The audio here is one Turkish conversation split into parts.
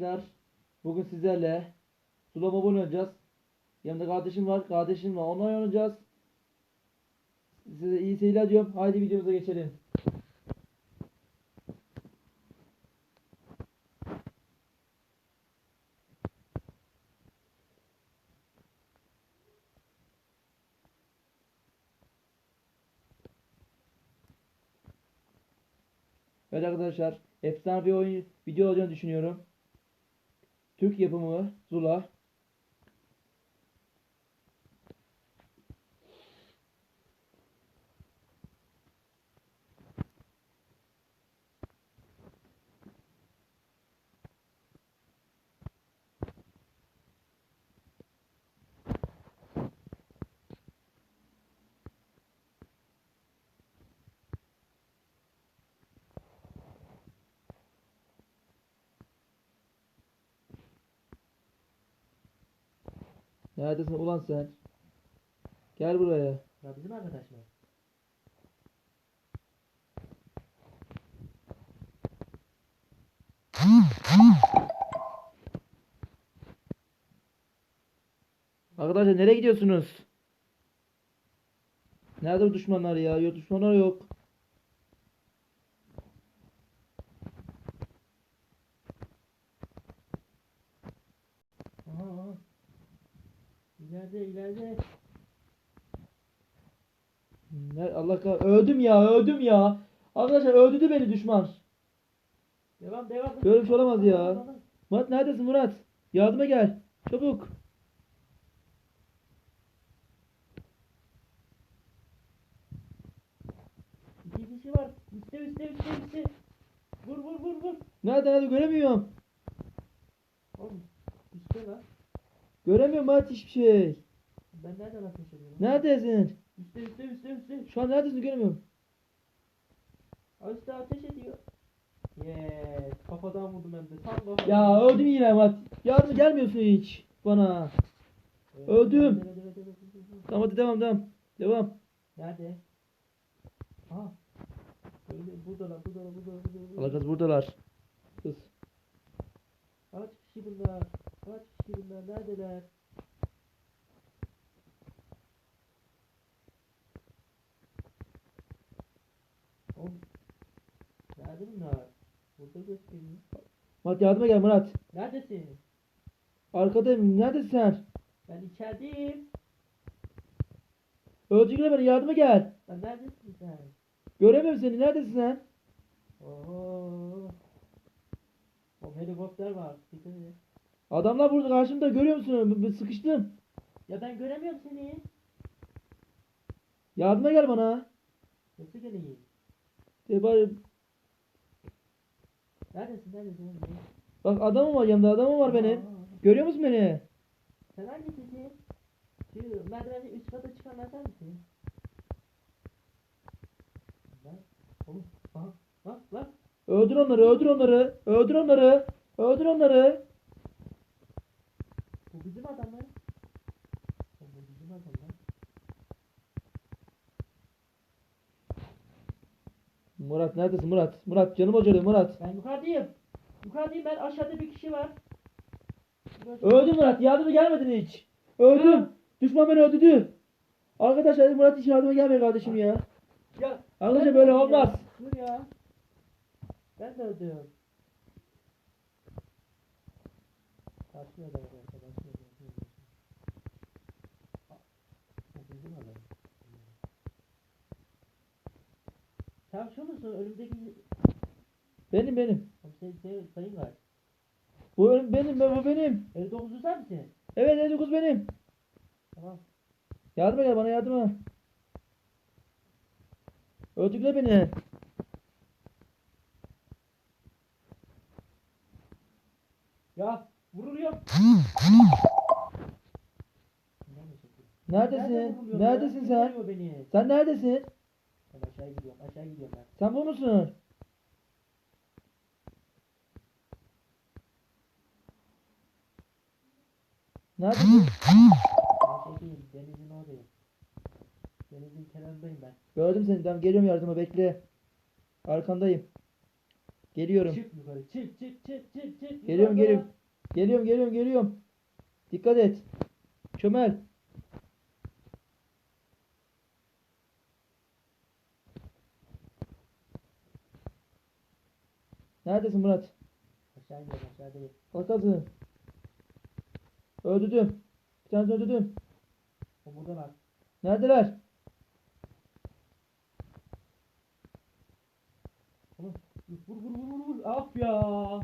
Arkadaşlar bugün sizlerle Sula Mob oynayacağız. Yanımda kardeşim var. Kardeşim var. Onunla oynayacağız. Size iyi seyirler diyorum. Haydi videomuza geçelim. Evet arkadaşlar efsane bir oyun video olacağını düşünüyorum. Türk yapımı Zula. Neredesin ulan sen? Gel buraya. Ya bizim arkadaş mı? Arkadaşlar nereye gidiyorsunuz? Nerede bu düşmanlar ya? Yok düşmanlar yok. Aha, aha. İleride ileride. Ne Allah kah öldüm ya öldüm ya. Arkadaşlar öldürdü beni düşman. Devam devam. Böyle bir şey olamaz ya. Murat neredesin Murat? Yardıma gel. Çabuk. İki kişi var. Üstte üstte üstte üstte. Vur vur vur vur. Nerede nerede göremiyorum. Oğlum üstte lan. Göremiyorum Murat hiçbir şey. Ben nereden ateş ediyorum? Neredesin? Üstte üstte üstte üstte. Şu an neredesin göremiyorum. Üstte ateş ediyor. Yes. Kafadan vurdum hem de. Tam kafadan. Ya öldüm yine Murat. Yardıma gelmiyorsun hiç bana. Evet, öldüm. Tamam hadi devam devam. Devam. Nerede? Ha. Buradalar buradalar buradalar buradalar. Allah kız buradalar. Kız. Kaç kişi bunlar? Kaç kişi bunlar? Neredeler? Oğlum. Nerede bunlar? Burada gösteriyor. Murat yardıma gel Murat. Neredesin? Arkadayım. Neredesin sen? Ben içerideyim. Öldürdüler beni yardıma gel. Lan neredesin sen? Göremiyorum seni. Neredesin sen? Oo. O helikopter var. Dikkat et. Adamlar burada karşımda görüyor musun? B- b- Sıkıştım. Ya ben göremiyorum seni. Yardıma gel bana. Nasıl geleyim? De bari- Neredesin? Neredesin? oğlum? Bak adamım var yanımda adamım var benim. Görüyor musun beni? Sen hangisisin? Şu merdiveni üst kata çıkan sen misin? Lan oğlum aha lan lan Öldür onları, öldür onları. Öldür onları. Öldür onları. bu bizim adam lan. Oğlum Bu bizim adam lan. Murat neredesin Murat? Murat canım acıyor Murat. Ben yukarıdayım. Yukarıdayım ben aşağıda bir kişi var. Öldüm Murat. Yardıma gelmedin hiç. Öldüm. Düşman beni öldürdü. Arkadaşlar Murat hiç yardıma gelmiyor kardeşim ya. Ya Arkadaşlar böyle olmaz. ya. Dur ya. Ben de öldüm. Başlıyor da Şu musun? Önümdeki Benim benim. Senin, senin sayın var. Bu ön- benim, bu benim. 59'lu sen misin? Evet 59 benim. Tamam. Yardıma gel bana yardıma. Öldürdüler beni. Ya vuruluyor. Neredesin? Neredesin sen? vuruyor Beni? Sen neredesin? Ben aşağı gidiyorum. Aşağı gidiyorum ben. Sen bu musun? Şey değilim. Denizin oradayım. Denizin kenarındayım ben. Gördüm seni. Tamam geliyorum yardıma bekle. Arkandayım. Geliyorum. Çık yukarı. Çık çık çık çık çık. Geliyorum yukarı. geliyorum. Geliyorum geliyorum geliyorum. Dikkat et. Çömel. Neredesin Murat? Aşağı iniyorum aşağı değil. Kalkasın. Öldürdüm. Bir tanesini öldürdüm. O buradalar. Neredeler? Oğlum vur vur vur vur vur. Af ya.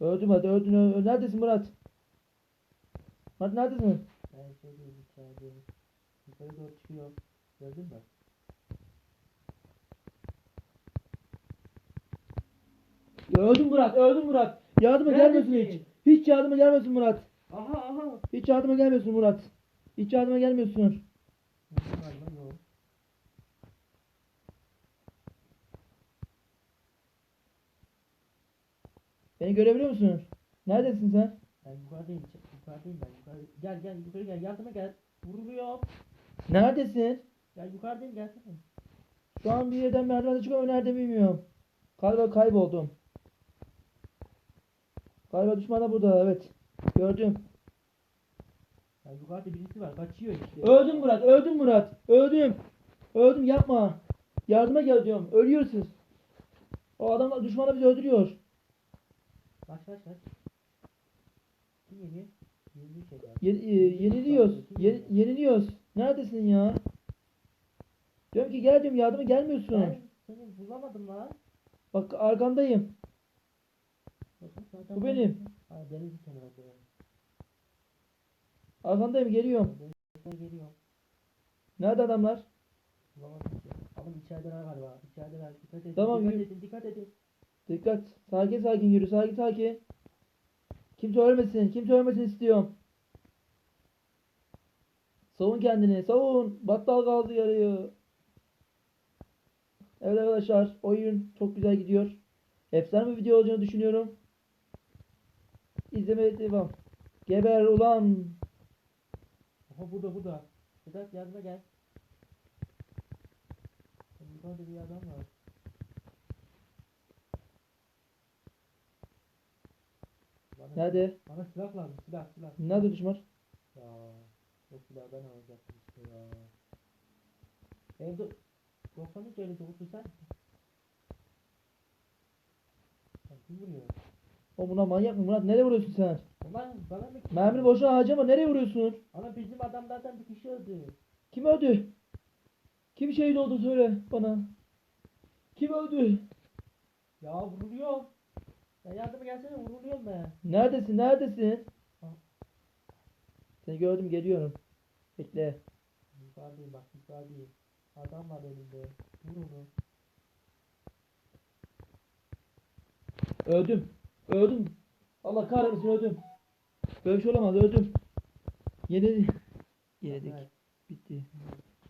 Öldüm hadi öldün. öldün. Neredesin Murat? Murat neredesin? Ben şey diyeyim içerideyim. Yukarı doğru çıkıyor. Gördün mü? Öldüm Murat, öldüm Murat. Yardıma gelmiyorsun hiç. Hiç yardıma gelmiyorsun Murat. Aha aha. Hiç yardıma gelmiyorsun Murat. Hiç yardıma gelmiyorsun. Beni görebiliyor musun? Neredesin sen? Ben yukarıdayım. Yukarıdayım ben. Yukarı... Gel gel yukarı gel. Yardıma gel. Vuruluyor. Neredesin? Gel yukarıdayım gelsene. Şu an bir yerden merdivende çıkıyorum nerede bilmiyorum. Galiba kayboldum. Galiba düşman da burada evet. Gördüm. Ya yukarıda birisi var. Kaçıyor işte. Öldüm Murat, öldüm Murat. Öldüm. Öldüm yapma. Yardıma gel diyorum. Ölüyorsunuz. O adamlar düşmanlar bizi öldürüyor. Kaç kaç kaç. Kim yeniyor? Yeniyor şeyler. Ye- e, yeniliyoruz. Ye- yeniliyoruz. Neredesin ya? Diyorum ki gel diyorum yardıma gelmiyorsun. Ben seni bulamadım lan. Bak arkandayım. Zaten Bu ben- benim. Ha deniz kenarı koyalım. Arkandayım geliyorum. Denizden geliyor. Nerede adamlar? Bulamadım ki. Oğlum içerideler galiba. İçerideler. Dikkat edin. Tamam, Dikkat yürü. edin. Dikkat edin. Dikkat. Sakin sakin yürü. Sakin sakin. Kimse ölmesin. Kimse ölmesin istiyorum. Savun kendini. Savun. Battal kaldı yarıyor. Evet arkadaşlar. Oyun çok güzel gidiyor. Efsane bir video olacağını düşünüyorum. İzlemeye devam. Geber ulan. Aha burada burada. Sedat yardıma gel. Yukarıda bir adam var. Bana, Nerede? Bana silah lazım. Silah silah. Nerede düşman? Ya. O silahı ben alacaktım işte ya. Evde 93 öyle doğru sen. Sen kim vuruyor? O buna manyak mı Murat? Nereye vuruyorsun sen? Ulan bana mı? Mermini boşuna harcama. Nereye vuruyorsun? Ana bizim adamlardan bir kişi öldü. Kim öldü? Kim şehit oldu söyle bana. Kim öldü? Ya vuruluyor. Ya yardıma gelsene vuruluyorum ben. Neredesin? Neredesin? Seni gördüm geliyorum. Bekle. Yukarıdayım bak yukarıdayım. Adam var önümde. Vur onu. Öldüm. Öldüm. Allah kahretmesin öldüm. Böyle bir şey olamaz öldüm. Yenildik. Yenildik. Evet. Bitti.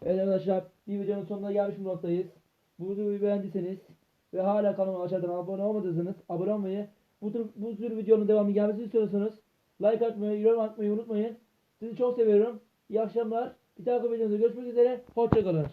Evet arkadaşlar bir videonun sonuna gelmiş bulunmaktayız. Bu videoyu beğendiyseniz ve hala kanalıma aşağıdan abone olmadıysanız abone olmayı bu tür, bu tür videonun devamı gelmesini istiyorsanız like atmayı, yorum atmayı unutmayın. Sizi çok seviyorum. İyi akşamlar. Bir dahaki videomda görüşmek üzere. Hoşçakalın.